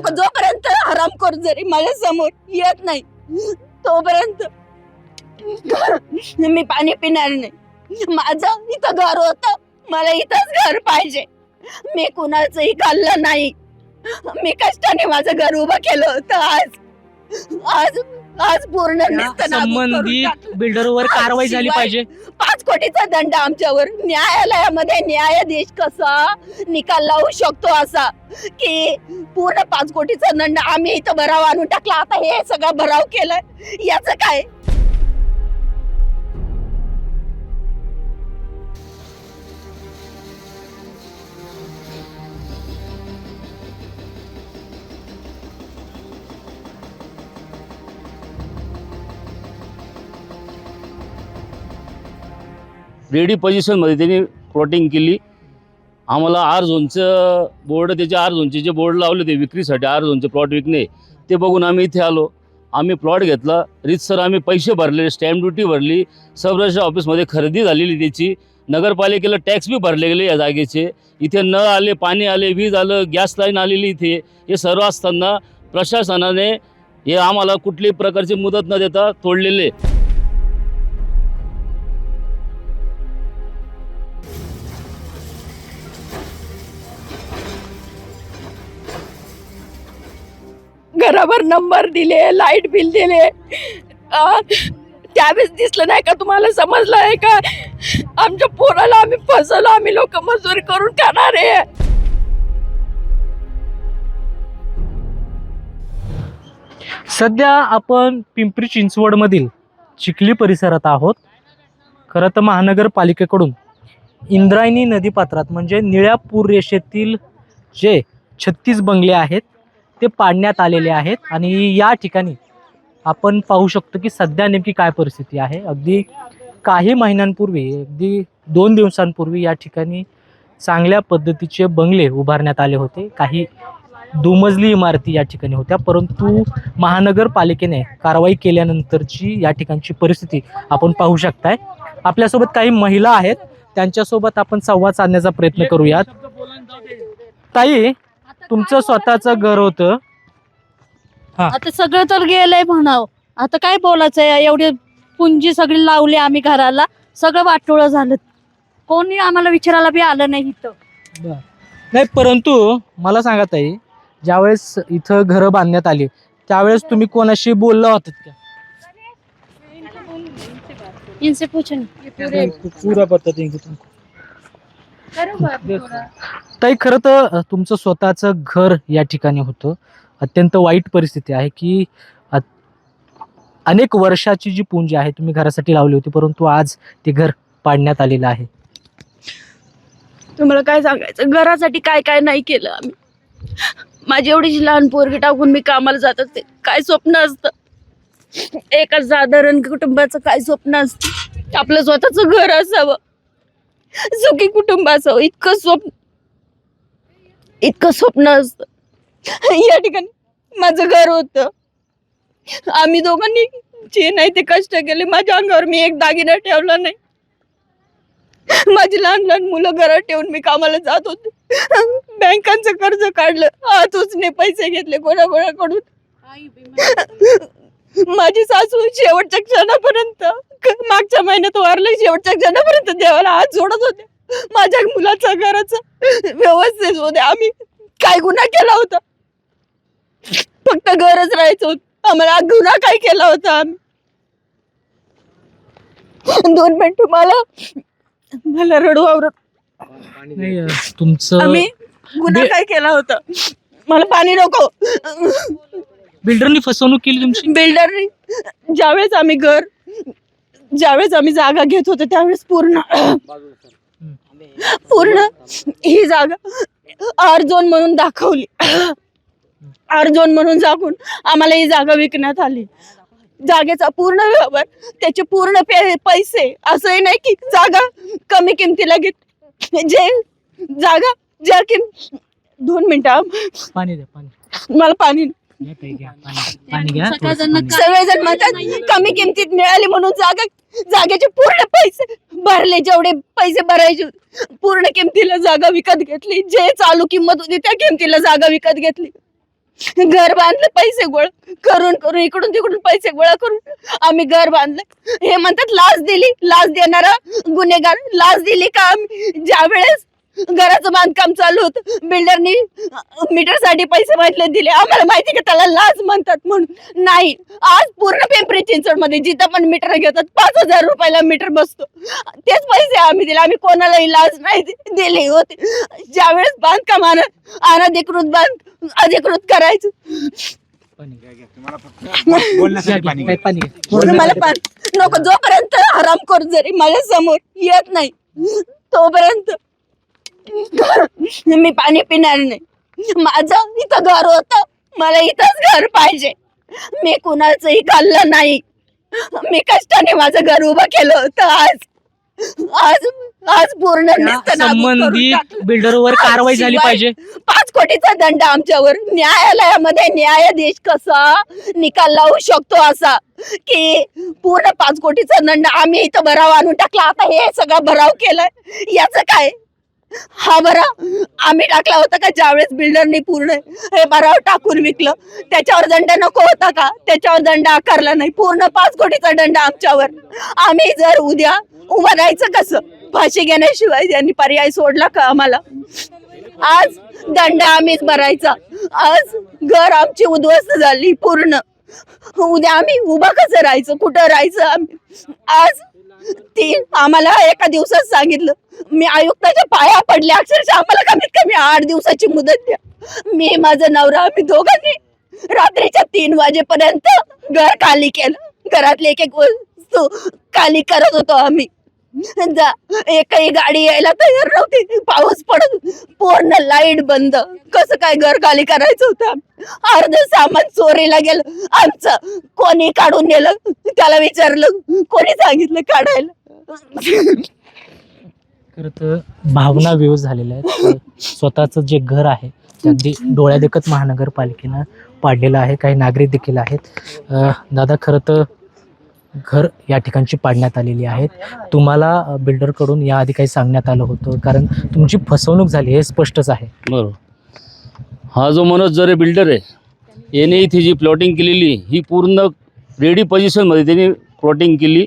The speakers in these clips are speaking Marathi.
नको जोपर्यंत हरामखोर जरी माझ्यासमोर येत नाही तोपर्यंत मी पाणी पिणार नाही. माझं इथं घर होत मला इथंच घर पाहिजे. मी कुणाचंही खाल्लं नाही. मी कष्टाने माझं घर उभं केलं होतं आज. आज आज पूर्ण त्या संबंधित. बिल्डरवर कारवाई झाली पाहिजे. पाच कोटीचा दंड आमच्यावर. न्यायालयामध्ये न्यायाधीश कसा निकाल लावू शकतो असा? की पूर्ण पाच कोटीचा दंड आम्ही इथं भराव आणून टाकला. आता हे सगळं भराव केलंय. याचं काय? रेडी पोझिशनमध्ये त्यांनी प्लॉटिंग केली. आम्हाला आर झोनचं बोर्ड त्याचे आर झोनचे जे बोर्ड लावले होते विक्रीसाठी आर झोनचे प्लॉट विकणे ते बघून आम्ही इथे आलो. आम्ही प्लॉट घेतला. रीतसर आम्ही पैसे भरले स्टॅम्प ड्युटी भरली. सब ऑफिसमध्ये खरेदी झालेली त्याची. नगरपालिकेला टॅक्स बी भरले गेले या जागेचे. इथे नळ आले पाणी आले वीज आलं गॅस लाईन आलेली इथे. हे सर्व असताना प्रशासनाने हे आम्हाला कुठल्याही प्रकारची मुदत न देता तोडलेले. घरावर नंबर दिले लाइट बिल दिले. त्यावेळेस दिसलं नाही का तुम्हाला? समजलं आहे का? आमच्या पोराला आम्ही फसवलं आम्ही लोक मजुरी करून खाणार आहे. सध्या आपण पिंपरी चिंचवडमधील चिखली परिसरात आहोत. खरं तर महानगरपालिकेकडून इंद्रायणी नदीपात्रात म्हणजे निळ्या पूर रेषेतील जे छत्तीस बंगले आहेत ते पाडण्यात आलेले आहेत आणि या ठिकाणी आपण पाहू शकतो की सध्या नेमकी काय परिस्थिती आहे. अगदी काही महिन्यांपूर्वी अगदी दोन दिवसांपूर्वी या ठिकाणी चांगल्या पद्धतीचे बंगले उभारण्यात आले होते. काही दुमजली इमारती या ठिकाणी होत्या परंतु महानगरपालिकेने कारवाई केल्यानंतरची या ठिकाणची परिस्थिती आपण पाहू शकताय. आपल्यासोबत काही महिला आहेत त्यांच्यासोबत आपण संवाद साधण्याचा प्रयत्न करूयात. ताई तुमचं स्वतःचं घर होतं. आता सगळं तर गेलंय म्हणाव. आता काय बोलायचं एवढी पुंजी सगळी लावली आम्ही घराला. सगळं वाटोळं झालं. कोणी आम्हाला विचारायला बी आलं नाही इथं. नाही परंतु मला सांगा ताई ज्यावेळेस इथं घरं बांधण्यात आली त्यावेळेस तुम्ही कोणाशी बोलला होतात का? इनसे पूछन पुरा पत्ता ताई खरं तर तुमचं स्वतःचं घर या ठिकाणी होतं. अत्यंत वाईट परिस्थिती आहे की अनेक वर्षाची जी पुंजी आहे तुम्ही घरासाठी लावली होती परंतु आज ते घर पाडण्यात आलेलं आहे. तुम्हाला काय सांगायचं? घरासाठी काय काय नाही केलं आम्ही. माझी एवढीशी लहान पोरगी टाकून मी कामाला जात असते. काय स्वप्न असतं? एका साधारण कुटुंबाचं काय स्वप्न असतं? आपलं स्वतःच घर असावं. सुखी कुटुंब असावं इतकं स्वप्न इतकं स्वप्न असतं. या ठिकाणी माझं घर होतं. आम्ही दोघांनी जे नाही ते कष्ट केले. माझ्या अंगावर मी एक दागिना ठेवला नाही. माझी लहान लहान मुलं घरात ठेवून मी कामाला जात होते. बँकांचं कर्ज काढलं. हातूचने पैसे घेतले कोणाकोणाकडून. माझी सासू शेवटच्या क्षणापर्यंत मागच्या महिन्यात वारले शेवटच्या क्षणापर्यंत देवाला हात जोडत होते. माझ्या मुलाचा घराचा व्यवस्थित होते. आम्ही काय गुन्हा केला होता? फक्त घरच राहायचं. होतं आम्हाला गुन्हा काय केला होता? आम्ही दोन मिनिट मला मला रडू आवरत तुमचं आम्ही गुन्हा काय केला होता? मला पाणी नको. बिल्डरनी फसवणूक केली तुमची? बिल्डरनी ज्यावेळेस आम्ही घर ज्यावेळेस आम्ही जागा घेत होतो त्यावेळेस पूर्ण पूर्ण ही जागा आर झोन म्हणून दाखवली. आर झोन म्हणून दाखवून आम्हाला ही जागा विकण्यात आली. जागेचा पूर्ण व्यवहार त्याचे पूर्ण पैसे असंही नाही की जागा कमी किमतीला घेत जे जागा ज्या किम दोन मिनिटं पाणी द्या पाणी. मला पाणी सगळेजण म्हणतात कमी किमतीत मिळाली म्हणून जागा जागेचे पूर्ण पैसे भरले जेवढे पैसे भरायचे पूर्ण किमतीला जागा विकत घेतली. जे चालू किंमत होती त्या किमतीला जागा विकत घेतली. घर बांधलं पैसे गोळा करून करून इकडून तिकडून पैसे गोळा करून आम्ही घर बांधलं. हे म्हणतात लाच दिली लाच देणारा गुन्हेगार लाच दिली का आम्ही? ज्या वेळेस घराचं बांधकाम चालू होतं. बिल्डरनी मीटरसाठी पैसे मागितले दिले. आम्हाला माहिती का त्याला लाच म्हणतात म्हणून. नाही आज पूर्ण पिंपरी चिंचवडमध्ये जिथं पण मीटर घेतात पाच हजार रुपयाला मीटर बसतो. तेच पैसे आम्ही दिले. आम्ही कोणालाही लाच नाही दिली होती. ज्या वेळेस बांधकाम अन अनधिकृत बांध अधिकृत करायचं. मला पण. नको जोपर्यंत हराम कर जरी माझ्यासमोर येत नाही तोपर्यंत मी पाणी पिणार नाही. माझं इथं घर होत. मला इथंच घर पाहिजे. मी कुणाचंही खाल्लं नाही. मी कष्टाने माझं घर उभं केलं होतं आज. आज आज पूर्ण संबंधित. बिल्डरवर कारवाई झाली पाहिजे. पाच कोटीचा दंड आमच्यावर. न्यायालयामध्ये न्यायाधीश कसा निकाल लावू शकतो असा? की पूर्ण पाच कोटीचा दंड आम्ही इथं भराव आणून टाकला. आता हे सगळा भराव केलाय. याचं काय? हा बरा. आम्ही टाकला होता का? ज्यावेळेस बिल्डरनी पूर्ण हे बराव टाकून विकलं. त्याच्यावर दंड नको होता का? त्याच्यावर दंड आकारला नाही. पूर्ण पाच कोटीचा दंड आमच्यावर. आम्ही जर उद्या उभं राहायचं कसं? फाशी घेण्याशिवाय त्यांनी पर्याय सोडला का आम्हाला? आज दंड आम्हीच भरायचा. आज घर आमची उद्ध्वस्त झाली पूर्ण. उद्या आम्ही उभं कसं राहायचं? कुठं राहायचं आम्ही? आज ती आम्हाला एका दिवसात सांगितलं मी आयुक्ताच्या पाया पडले अक्षरशः आम्हाला कमीत कमी आठ दिवसाची मुदत द्या. मी माझं नवरा आम्ही दोघांनी रात्रीच्या तीन वाजेपर्यंत घर खाली केलं. घरातली एक एक वस्तू खाली करत होतो आम्ही. जा. एकही गाडी यायला तयार नव्हती. पाऊस पडत पूर्ण लाइट बंद. कसं काय घर खाली करायचं होतं अर्ध सामान चोरीला गेलं. आमचं कोणी काढून नेलं? त्याला विचारलं. कोणी सांगितलं काढायला? खरं तर भावना व्यवस्थ झालेल्या आहेत. स्वतःचं जे घर आहे ते अगदी डोळ्यादेखत महानगरपालिकेनं पाडलेलं आहे. काही नागरिक देखील आहेत. दादा खरं तर घर या ठिकाणची पाडण्यात आलेली आहेत. तुम्हाला बिल्डरकडून याआधी काही सांगण्यात आलं होतं. कारण तुमची फसवणूक झाली हे स्पष्टच आहे. बरोबर. हा जो मनोज जरे बिल्डर आहे याने इथे जी प्लॉटिंग केलेली ही पूर्ण रेडी पोझिशनमध्ये त्याने प्लॉटिंग केली.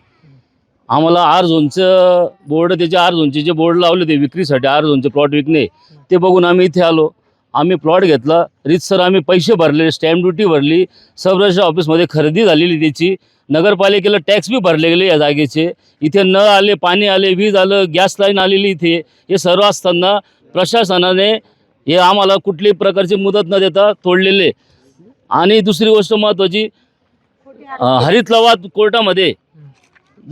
आम्हाला आर झोनचं बोर्ड त्याचे आर झोनचे जे बोर्ड लावले ते विक्रीसाठी आर झोनचे प्लॉट विकणे ते बघून आम्ही इथे आलो. आम्ही प्लॉट घेतला. रीतसर आम्ही पैसे भरले स्टॅम्प ड्युटी भरली. सब ऑफिसमध्ये खरेदी झालेली त्याची. नगरपालिकेला टॅक्स बी भरले गेले या जागेचे. इथे नळ आले पाणी आले वीज आलं गॅस लाईन आलेली इथे. हे सर्व असताना प्रशासनाने हे आम्हाला कुठल्याही प्रकारची मुदत न देता तोडलेले. आणि दुसरी गोष्ट महत्त्वाची हरित लवाद कोर्टामध्ये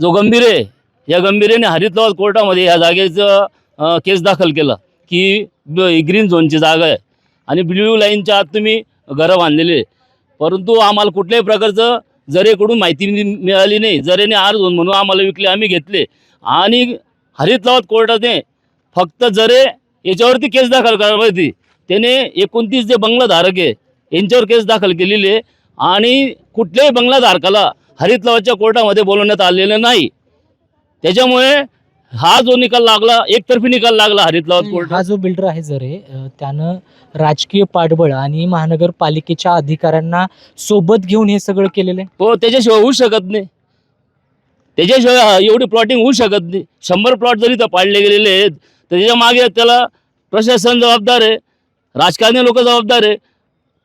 जो गंभीर आहे या गंभीरेने हरित लवाद कोर्टामध्ये या जागेचं केस दाखल केला की ब- ग्रीन झोनची जागा आहे. आणि ब्ल्यू लाईनच्या आत तुम्ही घरं बांधलेले परंतु आम्हाला कुठल्याही प्रकारचं जरेकडून माहिती मिळाली नाही. जरेने आर म्हणून आम्हाला विकले आम्ही घेतले. आणि हरित लावत कोर्टाने फक्त जरे याच्यावरती केस दाखल करायला त्याने एकोणतीस जे बंगलाधारक आहे यांच्यावर केस दाखल केलेली आहे. आणि कुठल्याही बंगलाधारकाला हरित लावाच्या कोर्टामध्ये बोलवण्यात आलेलं नाही. त्याच्यामुळे हा जो निकाल लागला एकतर्फी निकाल लागला हरित लवाद कोर्ट हा जो बिल्डर आहे जरे त्यानं राजकीय पाठबळ आणि महानगरपालिकेच्या अधिकाऱ्यांना सोबत घेऊन हे सगळं केलेलं आहे? तो त्याच्याशिवाय होऊ शकत नाही. त्याच्याशिवाय हा- एवढी प्लॉटिंग होऊ शकत नाही. शंभर प्लॉट जरी तर पाडले गेलेले आहेत तर त्याच्यामागे त्याला प्रशासन जबाबदार आहे राजकारणी लोक जबाबदार आहे.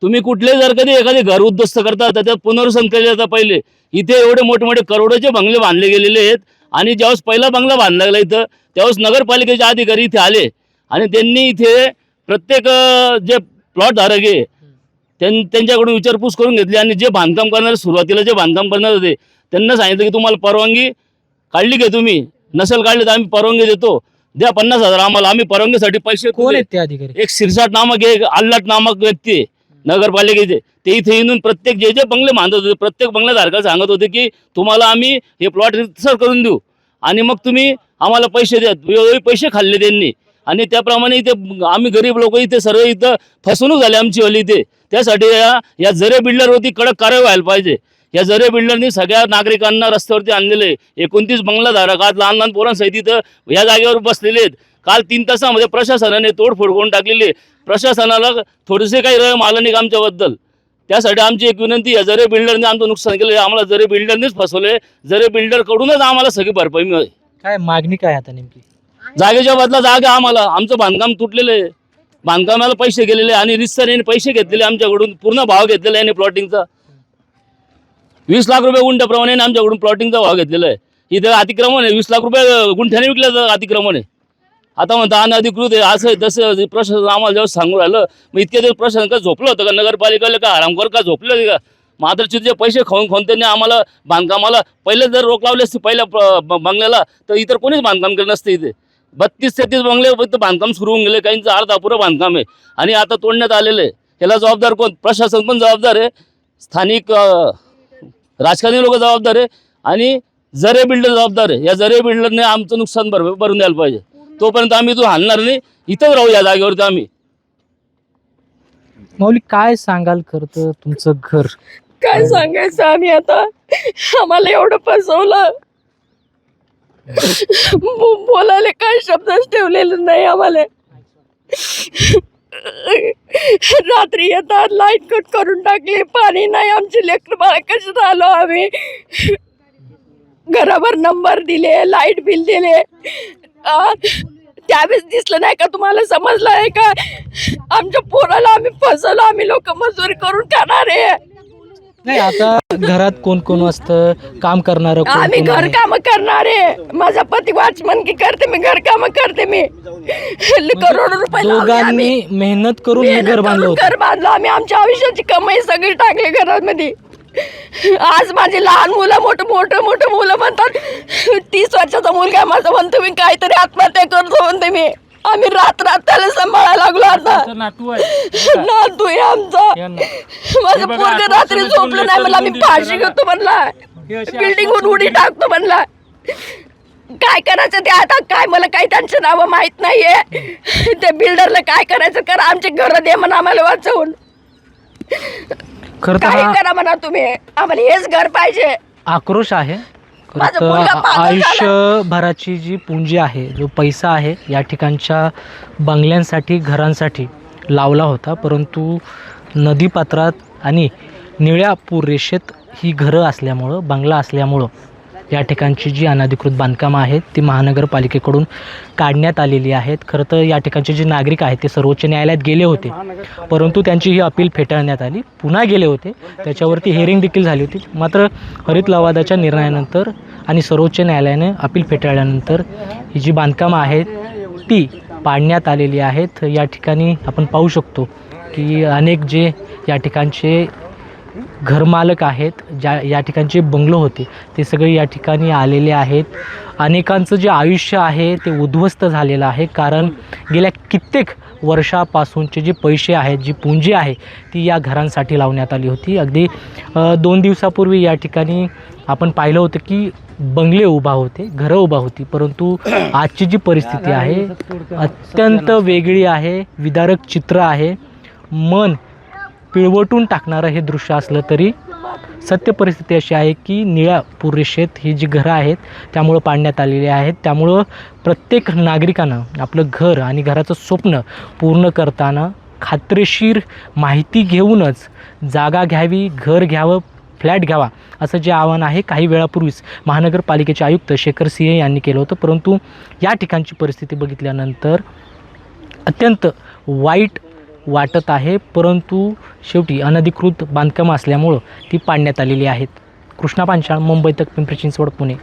तुम्ही कुठले जर कधी एखादे घर उद्ध्वस्त करता तर त्यात पुनर्वसन केले जातं पहिले. इथे एवढे मोठे मोठे करोडोचे बंगले बांधले गेलेले आहेत आणि ज्यावेळेस पहिला बंगला बांधला गेला इथं त्यावेळेस नगरपालिकेचे अधिकारी इथे आले. आणि त्यांनी इथे प्रत्येक जे प्लॉट धारक आहे त्यां त्यांच्याकडून विचारपूस करून घेतली आणि जे बांधकाम करणारे सुरुवातीला जे बांधकाम करणार होते त्यांना सांगितलं की तुम्हाला परवानगी काढली का तुम्ही? नसेल काढली तर आम्ही परवानगी देतो. द्या पन्नास हजार आम्हाला आम्ही परवानगीसाठी पैसे कोण. आहेत ते अधिकारी? एक सिरसाट नामक एक आल्लाट नामक व्यक्ती आहे. नगरपालिकेचे. ते इथे येऊन प्रत्येक जे जे बंगले बांधत होते प्रत्येक बंगल्याधारकाला सांगत होते की तुम्हाला आम्ही हे प्लॉट रितसर करून देऊ. आणि मग तुम्ही आम्हाला पैसे द्या. वेळोवेळी पैसे खाल्ले त्यांनी. आणि त्याप्रमाणे इथे आम्ही गरीब लोक इथे सर्व इथं फसवणूक झाली आमची वाली इथे. त्यासाठी या या जरे बिल्डरवरती कडक कारवाई व्हायला पाहिजे. या जरे बिल्डरनी सगळ्या नागरिकांना रस्त्यावरती आणलेले. एकोणतीस बंगलाधारक आज लहान लहान पोरांसहित इथं या जागेवर बसलेले आहेत. काल तीन तासामध्ये प्रशासनाने तोडफोड करून टाकलेली प्रशासनाला थोडेसे काही रम आलं नाही आमच्याबद्दल? त्यासाठी आमची एक विनंती आहे जरे बिल्डरने आमचं नुकसान केलं आम्हाला जरे बिल्डरनेच फसवले जरे बिल्डरकडूनच आम्हाला सगळी भरपाई मिळेल. काय मागणी काय आता नेमकी? जागेच्या बदला जागा आम्हाला आमचं बांधकाम तुटलेलं आहे. बांधकामाला पैसे गेलेले आणि रिस्तर यांनी पैसे घेतलेले आमच्याकडून पूर्ण भाव घेतलेला आहे प्लॉटिंगचा वीस लाख रुपये गुंठ्याप्रमाणे आमच्याकडून प्लॉटिंगचा भाव घेतलेला आहे. इथं अतिक्रमण आहे वीस लाख रुपये गुंठ्याने विकलं तर अतिक्रमण आहे. आता म्हणता अनधिकृत आहे असं आहे, तसं प्रशासन आम्हाला जेव्हा सांगू राहिलं मग इतके दिवस प्रशासन का झोपलं होतं का? नगरपालिकेला का आरामकर का झोपलं होते का? मात्र तिथे पैसे खाऊन खाऊन त्यांनी आम्हाला बांधकामाला पहिले जर रोख लावले असते पहिल्या प- ब- बंगल्याला तर इतर कोणीच बांधकाम केलं नसतं इथे. बत्तीस तेहतीस बंगले तर बांधकाम सुरू होऊन गेले काहींचं अर्ध अपुरं बांधकाम आहे. आणि आता तोडण्यात आलेलं आहे. याला जबाबदार कोण? प्रशासन पण जबाबदार आहे. स्थानिक राजकारणी लोक जबाबदार आहे. आणि जरे बिल्डर जबाबदार आहे. या जरे बिल्डरने आमचं नुकसान भर भरून द्यायला पाहिजे. तोपर्यंत आम्ही इथून हालणार नाही. इथंच राहू या जागेवरती आम्ही. माऊली काय सांगाल खरं तुमचं घर? काय सांगायचं आम्ही आता? आम्हाला एवढं फसवलं. बो- बोलायला काय शब्दच ठेवलेले नाही आम्हाला. रात्री येतात लाइट कट करून टाकली पाणी नाही आमची लेकर बाळ कशी आलो आम्ही? घरावर नंबर दिले लाइट बिल दिले. त्यावेळेस दिसलं नाही का तुम्हाला? समजलं आहे का? आमच्या पोराला आम्ही फसवलं आम्ही लोक मजुरी करून खाणार आहे. नाही आता घरात कोण कोण असतं? काम करणार आम्ही घर काम करणारे माझा पती वॉचमन की करते मी घर काम करते मी. करोड रुपये लावले आम्ही. दोघांनी मेहनत करून हे मेहनत घर बांधलं करून होतं. घर बांधलं. आम्ही आमच्या आयुष्याची कमाई सगळी टाकली घरामध्ये. आज माझी लहान मुलं मोठं मोठं मोठं मुलं म्हणतात तीस वर्षाचा मुलगा माझा म्हणतो मी काहीतरी आत्महत्या करतो म्हणते मी. आम्ही रात रात त्याला सांभाळायला लागलो आता. नातू नातू आहे आमचा. माझं पोरग रात्री झोपलं नाही मला मी फाशी घेतो म्हणला. बिल्डिंग उडी टाकतो म्हणला. काय करायचं ते आता? काय मला काही त्यांचं नावं माहीत नाहीये. त्या बिल्डरला काय करायचं करा आमचे घर दे म्हणा आम्हाला वाचवून. खरं तर हा करा म्हणा तुम्ही. आम्हाला हेच घर पाहिजे. आक्रोश आहे. खरं माझा तर मुलगा आ- पागल झाला. आयुष्यभराची जी पुंजी आहे जो पैसा आहे या ठिकाणच्या बंगल्यांसाठी घरांसाठी लावला होता. परंतु नदीपात्रात आणि निळ्या पूररेषेत ही घरं असल्यामुळं बंगला असल्यामुळं या ठिकाणची जी अनधिकृत बांधकामं आहेत ती महानगरपालिकेकडून काढण्यात आलेली आहेत. खरं तर या ठिकाणचे जे नागरिक आहेत ते सर्वोच्च न्यायालयात गेले होते. परंतु त्यांची ही अपील फेटाळण्यात आली. पुन्हा गेले होते. त्याच्यावरती हेअरिंग देखील झाली होती. मात्र हरित लवादाच्या निर्णयानंतर आणि सर्वोच्च न्यायालयाने अपील फेटाळल्यानंतर ही जी बांधकामं आहेत ती पाडण्यात आलेली आहेत. या ठिकाणी आपण पाहू शकतो की अनेक जे या ठिकाणचे घरमालक आहेत ज्या या ठिकाणचे बंगलो होते ते सगळे या ठिकाणी आलेले आहेत. अनेकांचं जे आयुष्य आहे ते उद्ध्वस्त झालेलं आहे. कारण गेल्या कित्येक वर्षापासूनचे जे पैसे आहेत जी पुंजी आहे ती या घरांसाठी लावण्यात आली होती. अगदी दोन दिवसापूर्वी या ठिकाणी आपण पाहिलं होतं की बंगले उभा होते घरं उभा होती. परंतु आजची जी परिस्थिती आहे अत्यंत वेगळी आहे विदारक चित्र आहे. मन पिळवटून टाकणारं हे दृश्य असलं तरी सत्य परिस्थिती अशी आहे की निळ्या पुरेशेत ही जी घरं आहेत त्यामुळं पाडण्यात आलेली आहेत. त्यामुळं प्रत्येक नागरिकानं आपलं घर आणि घराचं स्वप्न पूर्ण करताना खात्रीशीर माहिती घेऊनच जागा घ्यावी घर घ्यावं फ्लॅट घ्यावा असं जे आव्हान आहे. काही वेळापूर्वीच महानगरपालिकेचे आयुक्त शेखर सिंह यांनी केलं होतं. परंतु या ठिकाणची परिस्थिती बघितल्यानंतर अत्यंत वाईट वाटत आहे परंतु शेवटी अनधिकृत बांधकामं असल्यामुळं ती पाडण्यात आलेली आहेत. कृष्णा पांचाळ मुंबई तक पिंपरी चिंचवड पुणे.